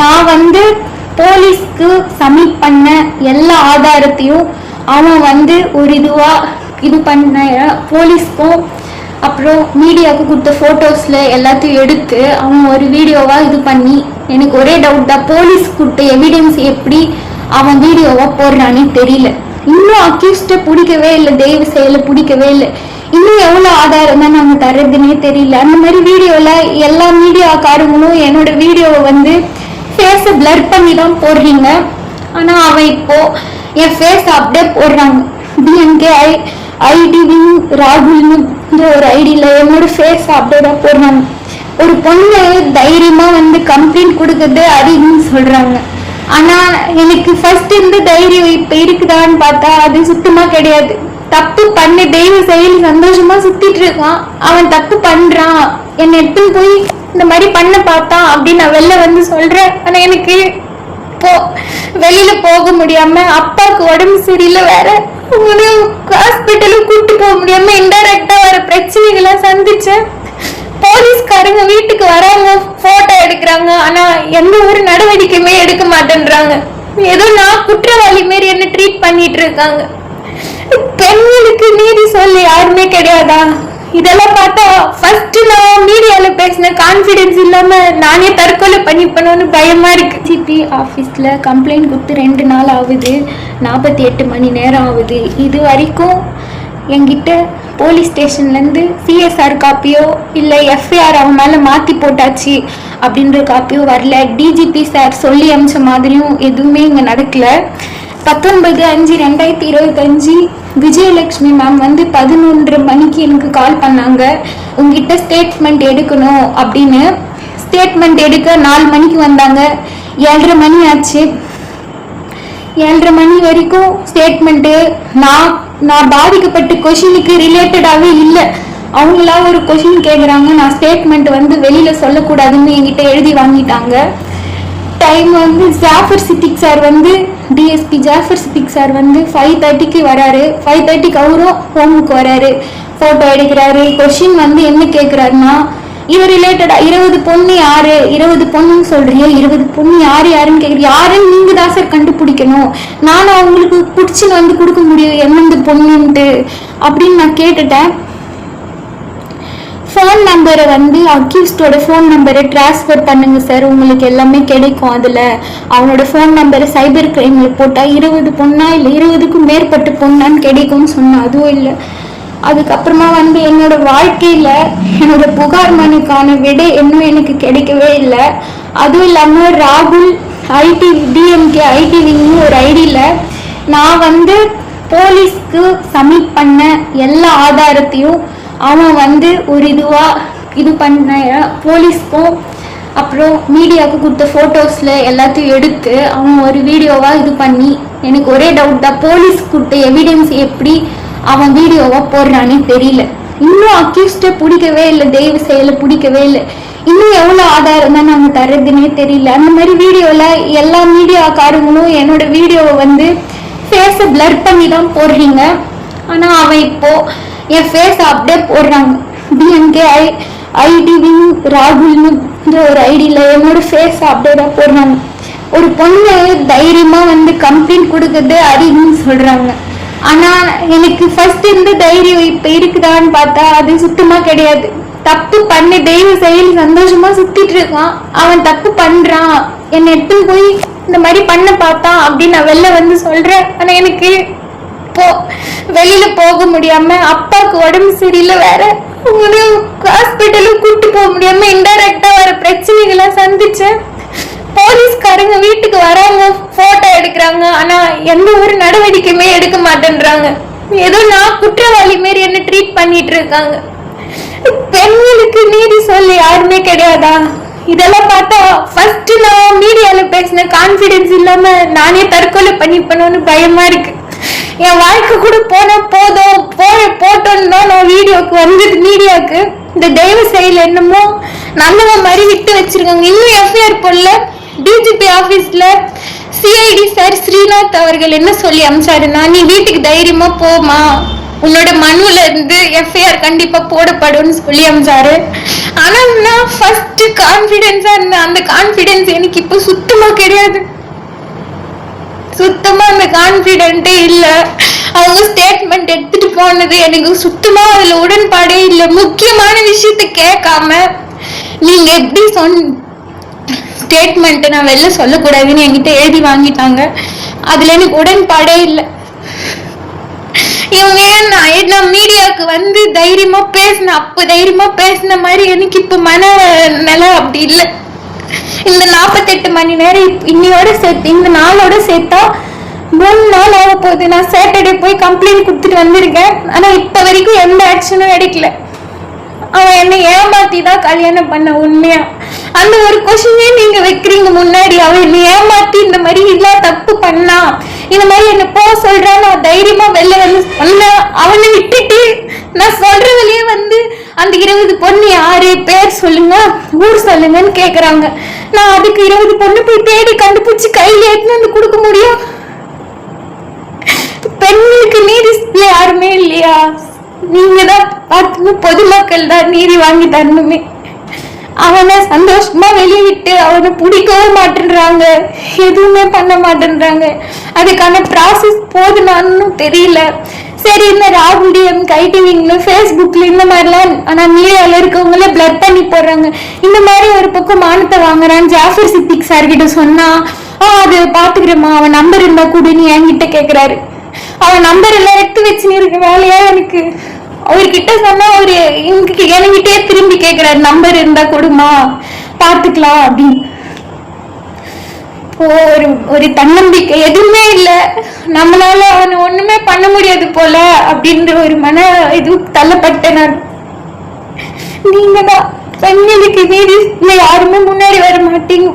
நான் வந்து போலீஸ்க்கு சப்மிட் பண்ண எல்லா ஆதாரத்தையும் அவன் வந்து ஒரு இதுவாக இது பண்ண போலீஸ்க்கும் அப்புறம் மீடியாவுக்கு கொடுத்த ஃபோட்டோஸில் எல்லாத்தையும் எடுத்து அவன் ஒரு வீடியோவாக இது பண்ணி எனக்கு ஒரே டவுட் தான் போலீஸ் கொடுத்த எவிடன்ஸ் எப்படி அவன் வீடியோவாக போடுறானே தெரியல. இன்னும் அக்யூஸ்டை பிடிக்கவே இல்லை தெய்வ செயலை பிடிக்கவே இல்லை. இன்னும் எவ்வளோ ஆதாரம் தான் நாங்கள் தர்றதுன்னே தெரியல. அந்த மாதிரி வீடியோவில் எல்லா மீடியாக்காரங்களும் என்னோட வீடியோவை வந்து ஃபேஸை பிளர் பண்ணி தான் போடுறீங்க. ஆனால் அவன் இப்போ என் ஃபேஸ் அப்படியே போடுறாங்க. டிஎன்கே ஐ ஐடிவி ராகுல்னு இந்த ஒரு ஐடியில் என்னோட ஃபேஸ் அப்படியே தான் போடுறாங்க. ஒரு பொண்ணு தைரியமாக வந்து கம்ப்ளைண்ட் கொடுக்குறது அதிகம்னு சொல்கிறாங்க ஆனால் எனக்கு ஃபர்ஸ்ட் இந்த தைரியம் இப்போ இருக்குதான்னு பார்த்தா அது சுத்தமாக கிடையாது. தப்பு பண்ண தெய்வ செயல் சந்தோஷமாக சுற்றிட்டு இருக்கான். அவன் தப்பு பண்ணுறான் என்னை எடுத்துன்னு போய் இந்த மாதிரி பண்ண பார்த்தான் அப்படின்னு நான் வெளில வந்து சொல்றேன். ஆனா எனக்கு போ வெளியில போக முடியாம அப்பாவுக்கு உடம்பு சரியில்லை வேற. ஹாஸ்பிட்டலுக்கு கூட்டு போக முடியாம இன்டைரக்டா வர பிரச்சனைகள்லாம் சந்திச்சேன். போலீஸ்காரங்க வீட்டுக்கு வராங்க போட்டோ எடுக்கிறாங்க. ஆனா எந்த ஒரு நடவடிக்கையுமே எடுக்க மாட்டேன்றாங்க. ஏதோ நான் குற்றவாளி மாரி என்ன ட்ரீட் பண்ணிட்டு இருக்காங்க. பெண்களுக்கு நீதி சொல்ல யாருமே கிடையாதா? இதெல்லாம் பார்த்தா ஃபர்ஸ்ட் நான் மீடியால பேசின கான்ஃபிடென்ஸ் இல்லாம நானே தற்கொலை பண்ணிப்பணும்னு பயமா இருக்கு. ஜிபி ஆஃபீஸ்ல கம்ப்ளைண்ட் கொடுத்து ரெண்டு நாள் ஆகுது. நாற்பத்தி எட்டு மணி நேரம் ஆகுது. இது வரைக்கும் என்கிட்ட போலீஸ் ஸ்டேஷன்லேருந்து சிஎஸ்ஆர் காப்பியோ இல்லை எஃப்ஐஆர் அவன் மேலே மாற்றி போட்டாச்சு அப்படின்ற காப்பியோ வரல. டிஜிபி சார் சொல்லி அமிச்ச மாதிரியும் எதுவுமே இங்கே நடக்கலை. பத்தொன்பது அஞ்சு ரெண்டாயிரத்தி இருபத்தஞ்சு விஜயலட்சுமி மேம் வந்து பதினொன்று மணிக்கு எனக்கு கால் பண்ணாங்க. உங்ககிட்ட ஸ்டேட்மெண்ட் எடுக்கணும் அப்படின்னு. ஸ்டேட்மெண்ட் எடுக்க நாலு மணிக்கு வந்தாங்க. ஏழரை மணி ஆச்சு. ஏழரை மணி வரைக்கும் ஸ்டேட்மெண்ட்டு நான் நான் பாதிக்கப்பட்ட கொஷினுக்கு ரிலேட்டடாகவே இல்லை. அவங்களா ஒரு கொஷின் கேட்குறாங்க நான் ஸ்டேட்மெண்ட் வந்து வெளியில் சொல்லக்கூடாதுன்னு என்கிட்ட எழுதி வாங்கிட்டாங்க. டைம் வந்து ஜாஃபர் சித்திக் சார் வந்து டிஎஸ்பி ஜாஃபர் சித்திக் சார் வந்து ஃபைவ் தேர்ட்டிக்கு வராரு. ஃபைவ் தேர்ட்டிக்கு அவரும் ஹோமுக்கு வராரு. ஃபோட்டோ எடுக்கிறாரு. கொஷின் வந்து என்ன கேட்குறாருன்னா இது ரிலேட்டடாக இருபது பொண்ணு யாரு? இருபது பொண்ணுன்னு சொல்றீங்க. இருபது பொண்ணு யார் யாருன்னு கேட்குறீங்க யாருன்னு நீங்கள் தான் சார் கண்டுபிடிக்கணும். நானும் அவங்களுக்கு பிடிச்சின்னு வந்து கொடுக்க முடியும். எந்தெந்த பொண்ணுன்ட்டு அப்படின்னு நான் கேட்டுட்டேன். ஃபோன் நம்பரை வந்து அக்யூஸ்டோட ஃபோன் நம்பரை ட்ரான்ஸ்ஃபர் பண்ணுங்க சார் உங்களுக்கு எல்லாமே கிடைக்கும் அதில். அவனோட ஃபோன் நம்பரை சைபர் கிரைமில் போட்டால் இருபது பொண்ணா இல்லை இருபதுக்கும் மேற்பட்ட பொண்ணான்னு கிடைக்கும்னு சொன்னேன் அதுவும் இல்லை. அதுக்கப்புறமா வந்து என்னோட வாழ்க்கையில் என்னோட புகார் மனுக்கான விடை இன்னும் எனக்கு கிடைக்கவே இல்லை. அதுவும் இல்லாமல் ராகுல் ஐடி டிஎம்கே ஐடிவின்னு ஒரு ஐடியில் நான் வந்து போலீஸ்க்கு சப்மிட் பண்ண எல்லா ஆதாரத்தையும் அவன் வந்து ஒரு இதுவாக இது பண்ண போலீஸ்க்கும் அப்புறம் மீடியாவுக்கு கொடுத்த ஃபோட்டோஸில் எல்லாத்தையும் எடுத்து அவன் ஒரு வீடியோவாக இது பண்ணி எனக்கு ஒரே டவுட் தான் போலீஸ் கொடுத்த எவிடன்ஸ் எப்படி அவன் வீடியோவாக போடுறானே தெரியல. இன்னும் அக்யூஸ்டை பிடிக்கவே இல்லை தெய்வ செயலை பிடிக்கவே இல்லை. இன்னும் எவ்வளோ ஆதாரம் தான் நாங்கள் தர்றதுன்னே தெரியல. அந்த மாதிரி வீடியோவில் எல்லா மீடியாக்காரங்களும் என்னோட வீடியோவை வந்து ஃபேஸை பிளர் பண்ணி தான் போடுறீங்க. ஆனால் அவன் இப்போது என் ஃபேஸ் அப்படியே போடுறாங்க. டிஎன்கே ஐ ஐடிவின் ராகுல்னு இந்த ஒரு ஐடியில் என்னோட ஃபேஸ் அப்படியே தான் போடுறாங்க. ஒரு பொண்ணு தைரியமாக வந்து கம்ப்ளைண்ட் கொடுக்குறது அதிகம்னு சொல்கிறாங்க ஆனால் எனக்கு ஃபர்ஸ்ட் இருந்த தைரியம் இப்போ இருக்குதான்னு பார்த்தா அது சுத்தமாக கிடையாது. தப்பு பண்ண தெய்வ செயல் சந்தோஷமாக சுற்றிட்டு இருக்கான். அவன் தப்பு பண்ணுறான் என்னை எடுத்துன்னு போய் இந்த மாதிரி பண்ண பார்த்தான் அப்படின்னு நான் வெளில வந்து சொல்கிறேன் ஆனால் எனக்கு போ வெளியில போக முடியாம அப்பாவுக்கு உடம்பு சரியில்லை வேற. ஹாஸ்பிட்டலுக்கு கூட்டு போக முடியாம இன்டைரக்டா வர பிரச்சனைகள்லாம் சந்திச்சேன். போலீஸ்காரங்க வீட்டுக்கு வராங்க போட்டோ எடுக்கிறாங்க. ஆனா எந்த ஒரு நடவடிக்கையுமே எடுக்க மாட்டேன்றாங்க. ஏதோ நான் குற்றவாளி மாரி என்ன ட்ரீட் பண்ணிட்டு இருக்காங்க. பெண்களுக்கு நீதி சொல்ல யாருமே கிடையாதா? இதெல்லாம் பார்த்தா ஃபர்ஸ்ட் நான் மீடியால பேசின கான்ஃபிடென்ஸ் இல்லாம நானே தற்கொலை பண்ணிப்பணும்னு பயமா இருக்கு. என் வாழ்க்கை கூட போன போதும். போன போட்டோன்னு தான் நான் வீடியோக்கு வந்தது மீடியாவுக்கு இந்த தெய்வ செயல் என்னமோ நல்லவ மாதிரி விட்டு வச்சிருக்காங்க. இன்னும் எஃப்ஐஆர் போடல. டிஜிபி ஆபீஸ்ல சிஐடி சார் ஸ்ரீநாத் அவர்கள் என்ன சொல்லி அமிச்சாருன்னா நீ வீட்டுக்கு தைரியமா போமா உன்னோட மனுல இருந்து எஃப்ஐஆர் கண்டிப்பா போடப்படும்னு சொல்லி அமிச்சாரு. ஆனா நான் ஃபர்ஸ்ட் கான்ஃபிடென்ஸாக இருந்தேன். அந்த கான்ஃபிடென்ஸ் எனக்கு இப்போ சுத்தமாக சுத்தமா கிடையாது. சுத்தமா கான்ஃபிடென்ட்டே இல்ல. அவங்க ஸ்டேட்மெண்ட் எடுத்துட்டு போனது எனக்கு சுத்தமா அதுல உடன்பாடே இல்ல. முக்கியமான விஷயத்த கேட்காம நீங்க எப்படி சொன் ஸ்டேட்மெண்ட் நான் வெளில சொல்லக்கூடாதுன்னு என்கிட்ட எழுதி வாங்கிட்டாங்க. அதுல எனக்கு உடன்பாடே இல்லை. இவங்க ஏன் நான் நான் மீடியாவுக்கு வந்து தைரியமா பேசின அப்ப தைரியமா பேசின மாதிரி எனக்கு இப்ப மன நிலை அப்படி இல்லை. இந்த நாற்பத்தெட்டு மணி நேரம் இன்னையோட சேர்த்து இந்த நாளோட சேர்த்தா மூணு நாள் ஆக போகுது. நான் சாட்டர்டே போய் கம்ப்ளைண்ட் கொடுத்துட்டு வந்திருக்கேன். ஆனால் இப்போ வரைக்கும் எந்த ஆக்ஷனும் எடுக்கல. அவன் என்னை ஏமாத்தி தான் கல்யாணம் பண்ண உண்மையா? அந்த ஒரு கொஸ்டினே நீங்க வைக்கிறீங்க முன்னாடி. அவன் என்னை ஏமாத்தி இந்த மாதிரி எல்லாம் தப்பு பண்ணா. இந்த மாதிரி என்ன போக சொல்றான் நான் தைரியமா வெளில வந்து சொன்ன அவனை விட்டுட்டு நான் சொல்றதுலயே வந்து அந்த இருபது பொண்ணு யாரு? பேர் சொல்லுங்க ஊர் சொல்லுங்கன்னு கேக்குறாங்க. நான் அதுக்கு இருபது பொண்ணு போய் தேடி கண்டுபிடிச்சு கையில எடுத்துன்னு வந்து கொடுக்க முடியும்? பெண்களுக்கு நீதி யாருமே இல்லையா? நீங்க தான் பார்த்து பொதுமக்கள் தான் நீதி வாங்கி தரணுமே. அவனை சந்தோஷமா வெளியே விட்டு அவனை பிடிக்கவும் மாட்டேன்றாங்க. எதுவுமே பண்ண மாட்டேன்றாங்க. அதுக்கான ப்ராசஸ் போதுனான்னு தெரியல. சரி இந்த ராகுடியம் கைடிவிங்னு ஃபேஸ்புக்கில் ஃபேஸ்புக்ல இந்த மாதிரிலாம் ஆனா மீடியாவில் இருக்கவங்கள பிளட் பண்ணி போடுறாங்க. இந்த மாதிரி ஒரு பக்கம் மானத்தை வாங்குறான் ஜாஃபர் சித்திக் சார் கிட்ட சொன்னா ஆ அது பாத்துக்கிறேம்மா. அவன் நம்பர் இருந்தா கூட நீ என்கிட்ட கேக்குறாரு. அவன் நம்பர் எல்லாம் எடுத்து வச்சு இருக்க வேலையா எனக்கு? அவர்கிட்ட சொன்னா அவரு எங்க எனக்கிட்டே திரும்பி கேக்குறாரு நம்பர் இருந்தா கொடுமா பாத்துக்கலாம் அப்படின்னு. ஒரு ஒரு தன்னம்பிக்கை எதுவுமே இல்ல. நம்மளால அவனை ஒண்ணுமே பண்ண முடியாது போல அப்படின்ற ஒரு மன இது தள்ளப்பட்டேன் நான். நீங்க தான் பெண்களுக்கு நீதி யாருமே முன்னாடி வர மாட்டீங்க.